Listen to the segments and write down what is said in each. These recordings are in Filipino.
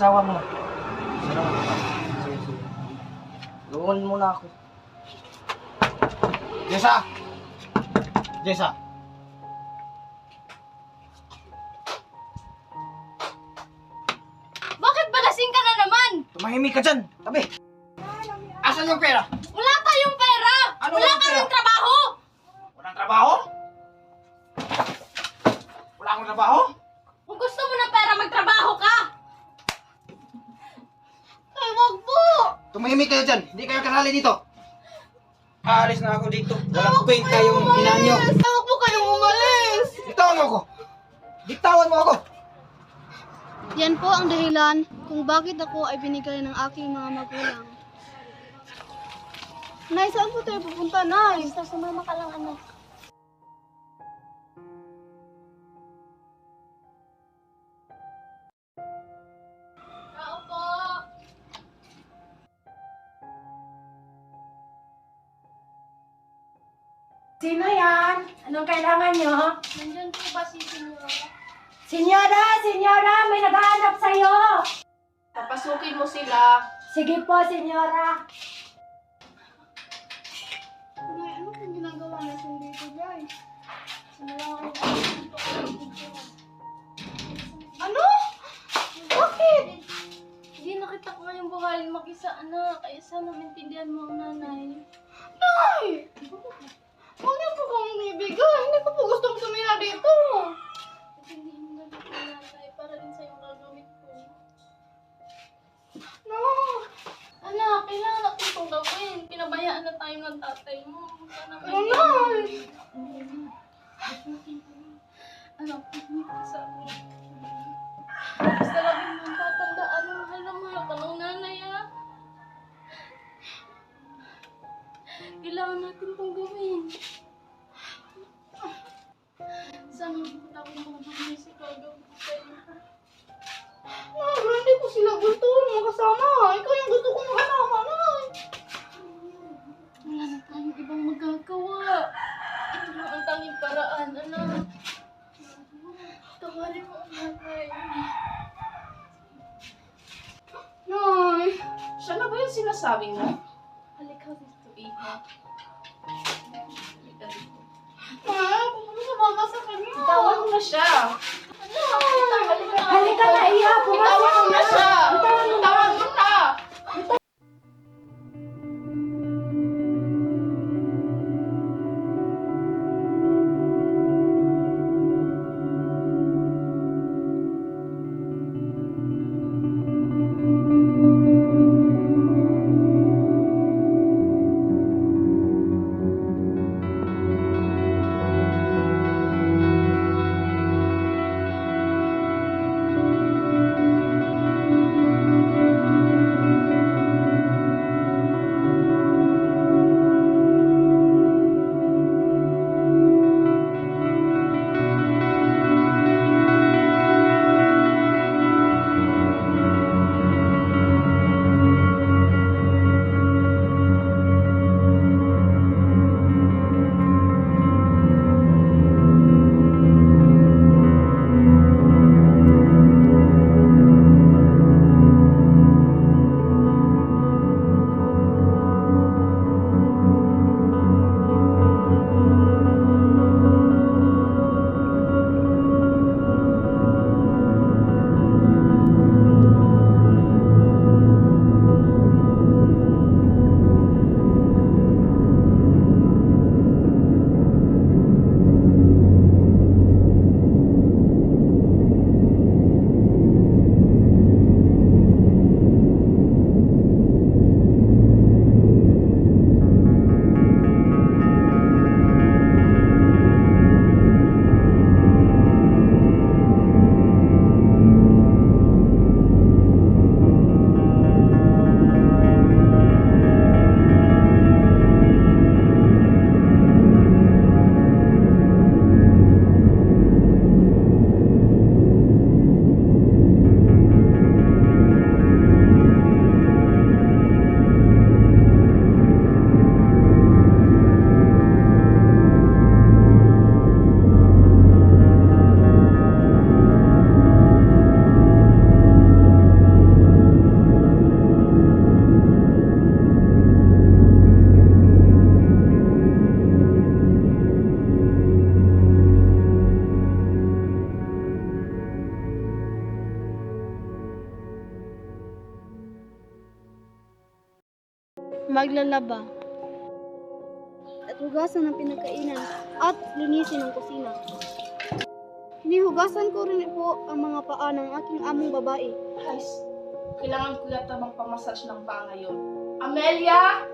asawa mo. Ka. Luwan muna ako. Jessa! Jessa! Bakit ba lasing ka na naman? Tumahimik ka dyan! Tabi! Asan yung pera? Wala tayong pera! Ano Wala walang kaming pera? trabaho! Tumahimik kayo dyan! Hindi kayo kasali dito! Aalis na ako dito. Walang kwenta yung hinaan nyo. Huwag po kayong umalis! Bitawan mo ako! Bitawan mo ako! Yan po ang dahilan kung bakit ako ay binigay ng aking mga magulang. Nay, saan po tayo pupunta, Nay? Basta sumama ka lang, anak. Sino yan? Anong kailangan nyo? Nandyan po ba si Senora? Senyora, senyora, may naghahanap sa'yo. Papasukin mo sila. Sige po, senyora. Na tayo ng tatay mo. Nanay! Anak, sa. Basta lagi mo ang tatandaan. Mahal na mahal ka ng nanay, ah. Kailangan natin itong gawin. Sana magpunta ko mga mga si ko sa'yo. Nay, hindi ko sila gusto makasama. Ikaw yung gusto ko makasama, Nay. Na ibang magagawa. Ito lang ang tanging paraan, anak. Tawarin mo ang nanay. Nay! Siya na ba yung sinasabi mo? Halika dito, Iha. Halika dito. Nay, pupunta sa baba sa kanya. Tawag mo na siya. Halika na, iya. Pumasok mo na siya. Maglalaba, at hugasan ng pinagkainan, at linisin ang kusina. Hinihugasan ko rin po ang mga paa ng aking among babae. Guys, kailangan ko yata magpamassage ng paa ngayon. Amelia!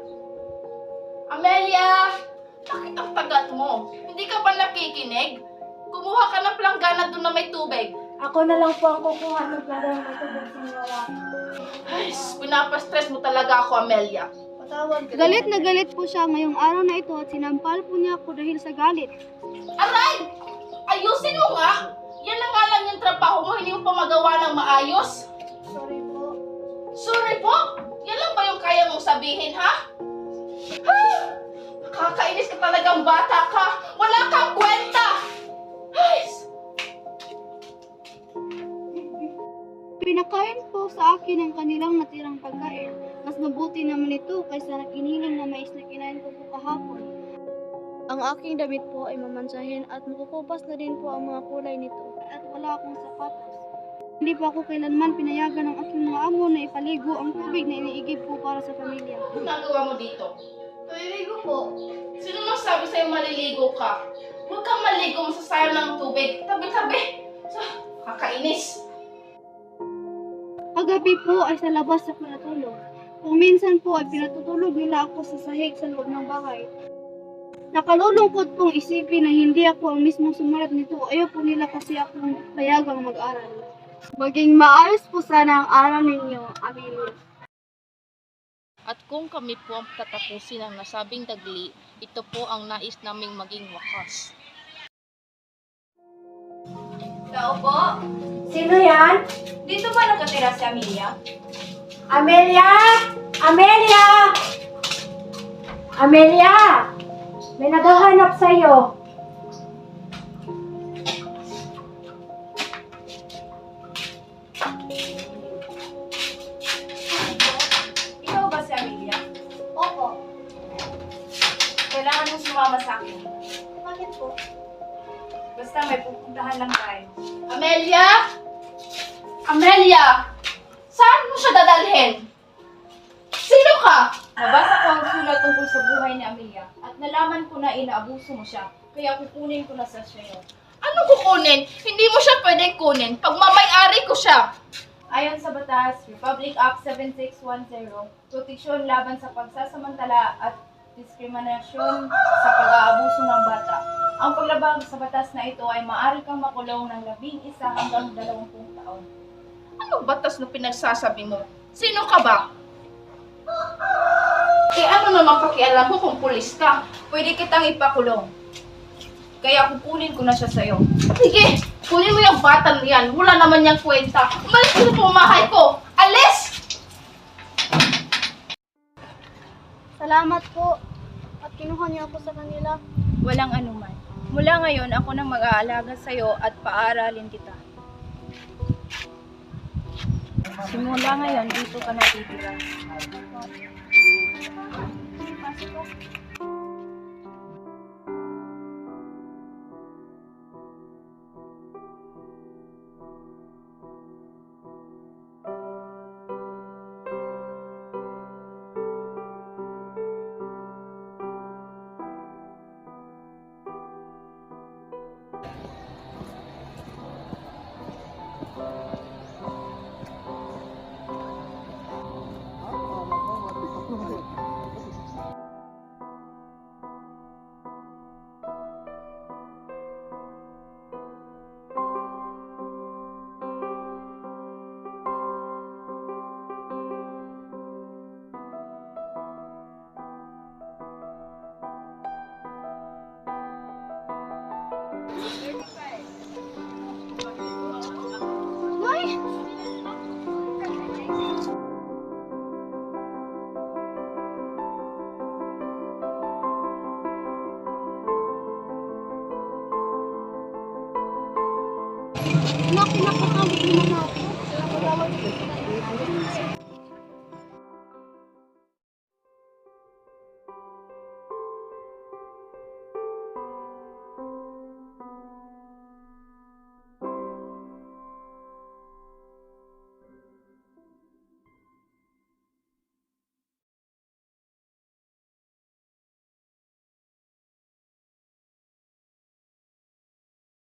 Amelia! Bakit ang tagat mo? Hindi ka ba nakikinig? Kumuha ka ng planggana doon na may tubig. Ako na lang po ang kukuha ng plano ng tubig, senyora. Ay, pinapastress mo talaga ako, Amelia. Galit na galit po siya ngayong araw na ito at sinampal po niya ako dahil sa galit. Aray! Ayusin mo nga! Yan na nga lang yung trabaho mo, hindi mo pa magawa ng maayos. Sorry po. Sorry po! Yan lang ba yung kaya mong sabihin, ha? Ha? Nakakainis ka talagang bata ka! Wala kang kwenta! Ay! Pinakain po sa akin ang kanilang natirang pagkain. Mas mabuti naman ito kaysa na kiniling na mais na kinain ko po kahapon. Ang aking damit po ay mamansahin at makukupas na din po ang mga kulay nito at wala akong sapatos. Hindi pa ako kailanman pinayagan ng aking mga amo na ipaligo ang tubig na iniigib po para sa pamilya. Ano nagawa mo dito? Paliligo po. Sino nagsabi sa'yo maliligo ka? Huwag kang maligo, masasayang ng tubig. Tabi-tabi! Sa- Kakainis! Paggabi po ay sa labas sa pinatulog. Kung minsan po ay pinatutulog nila ako sa sahig sa loob ng bahay. Nakalulungkot pong isipin na hindi ako ang mismong sumalat nito. Ayaw po nila kasi akong payagang mag-aral. Maging maayos po sana ang aral ninyo, Amelia. At kung kami po ang tatapusin ng nasabing dagli, ito po ang nais naming maging wakas. Tao po? Sino yan? Dito ba nakatira si Amelia? Amelia! Amelia! Amelia! May naghahanap sa'yo. Tungkol sa buhay ni Amelia at nalaman ko na inaabuso mo siya. Kaya kukunin ko na sa sa'yo. Anong kukunin? Hindi mo siya pwedeng kunin. Pagmamayari ko siya. Ayon sa batas, Republic Act 7610, proteksyon laban sa pagsasamantala at diskriminasyon sa pag-aabuso ng bata. Ang paglabag sa batas na ito ay maaari kang makulong ng labing isa hanggang dalawampung taon. Anong batas na pinagsasabi mo? Sino ka ba? Eh ano naman pakialam mo kung pulis ka? Pwede kitang ipakulong. Kaya kukunin ko na siya sa'yo. Sige, kunin mo yung bata yan. Wala naman niyang kwenta. Umalis ka sa pumahay ko. Alis! Salamat po. At kinuha niyo ako sa kanila. Walang anuman. Mula ngayon, ako nang mag-aalaga sa'yo at paaralin kita. Simula ngayon, dito ka natitira. Ay! 本当に。